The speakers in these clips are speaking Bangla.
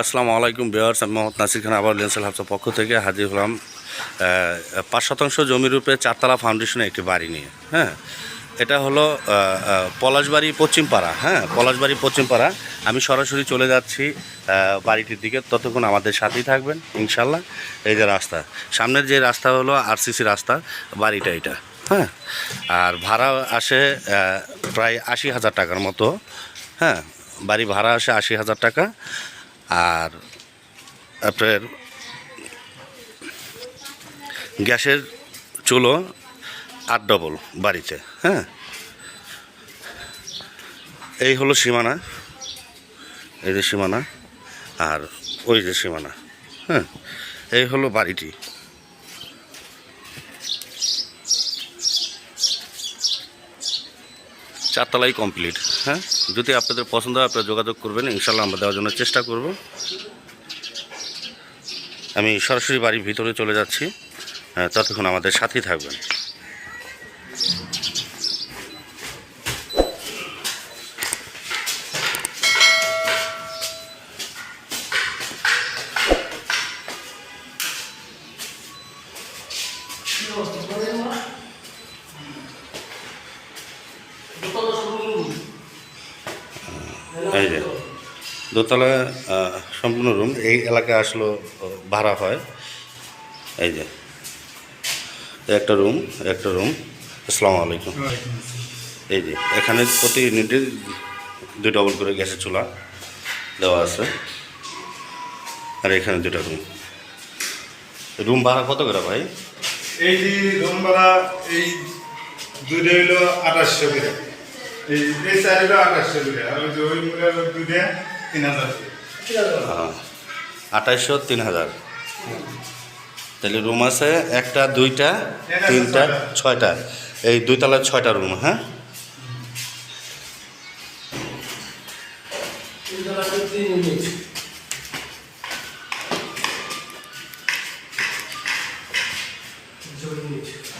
আসসালামু আলাইকুম বিয়ার্স আমি মোহাম্মদ নাসির খান, আবার লেন্সেল হাফসার পক্ষ থেকে হাজির হলাম পাঁচ শতাংশ জমির উপরে চারতলা ফাউন্ডেশনে একটি বাড়ি নিয়ে হ্যাঁ? এটা হলো পলাশবাড়ি পশ্চিমপাড়া হ্যাঁ? পলাশবাড়ি পশ্চিমপাড়া। আমি সরাসরি চলে যাচ্ছি বাড়িটির দিকে। ততক্ষণ আমাদের সাথেই থাকবেন, ইনশাল্লাহ। এই যে রাস্তা, সামনের যে রাস্তা হলো আরসিসি রাস্তা, বাড়িটা এটা হ্যাঁ? আর ভাড়া আসে প্রায় আশি হাজার টাকার মতো হ্যাঁ? বাড়ি ভাড়া আসে আশি হাজার টাকা। আর আপনার গ্যাসের চুলো আট ডবল বাড়িতে হ্যাঁ? এই হলো সীমানা, এই যে সীমানা আর ওই যে সীমানা হ্যাঁ? এই হলো বাড়িটি। চারতলাই কমপ্লিট হ্যাঁ? যদি আপনাদের পছন্দ হয় আপনারা যোগাযোগ করবেন। ইনশাল্লাহ আমরা দেওয়ার জন্য চেষ্টা করব। আমি সরাসরি বাড়ির ভিতরে চলে যাচ্ছি। আহ, ততক্ষণ আমাদের সাথেই থাকবেন। এই যে, দোতলা সম্পূর্ণ রুম এই এলাকায় আসলো ভাড়া হয়। এই যে, একটা রুম একটা রুম আসসালামু আলাইকুম। এই যে, এখানে প্রতি ইউনিটে দুই ডবল করে গ্যাসের চুলা দেওয়া আছে। আর এখানে দুটা রুম রুম ভাড়া কত করে ভাই? এই যে রুম ভাড়া, এই দুধে হইল আঠাশশো করে। এই এই চার হইল আঠাশশো করে আর ওই যে ওই মুড়ে দুধে তিন হাজার করে। তিন হাজার। তাহলে রুম আছে একটা দুইটা তিনটা ছয়টা। এই দুইতলার ছয়টা রুম হ্যাঁ? হ্যাঁ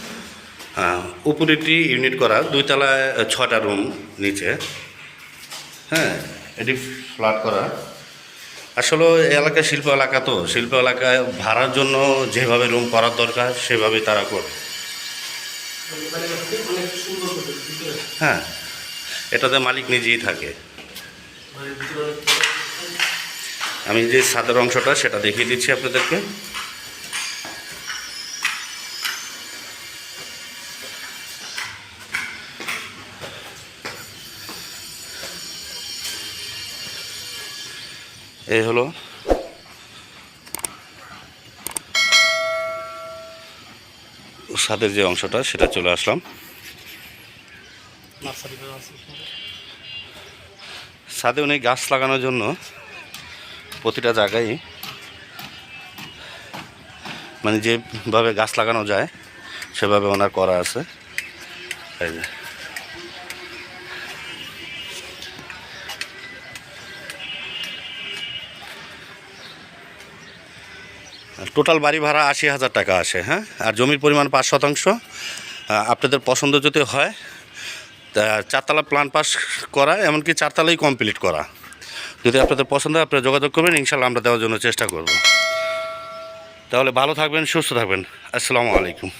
উপরেটি ইউনিট করা, দুইতলায় ছটা রুম নিচে। হ্যাঁ এটি ফ্ল্যাট করা। আসলে এলাকা শিল্প এলাকা তো, শিল্প এলাকায় ভাড়ার জন্য যেভাবে রুম করার দরকার সেভাবে তারা করে। হ্যাঁ এটাতে মালিক নিজেই থাকে। আমি যে সাদের অংশটা, সেটা দেখিয়ে দিচ্ছি আপনাদেরকে। এই হলো। ছাদের যে অংশটা, সেটা চলে আসলাম। ছাদে উনি গাছ লাগানোর জন্য প্রতিটা জায়গায় মানে যেভাবে গাছ লাগানো যায়, সেভাবে ওনার করা আছে। এই যে। টোটাল বাড়ি ভাড়া আশি হাজার টাকা আসে হ্যাঁ? আর জমির পরিমাণ পাঁচ শতাংশ। আপনাদের পছন্দ যদি হয়, তা চারতলা প্ল্যান পাস করা, এমনকি চারতলাই কমপ্লিট করা। যদি আপনাদের পছন্দ হয়, আপনারা যোগাযোগ করবেন ইনশাল্লাহ আমরা দেওয়ার জন্য চেষ্টা করব। তাহলে ভালো থাকবেন, সুস্থ থাকবেন। আসসালামু আলাইকুম।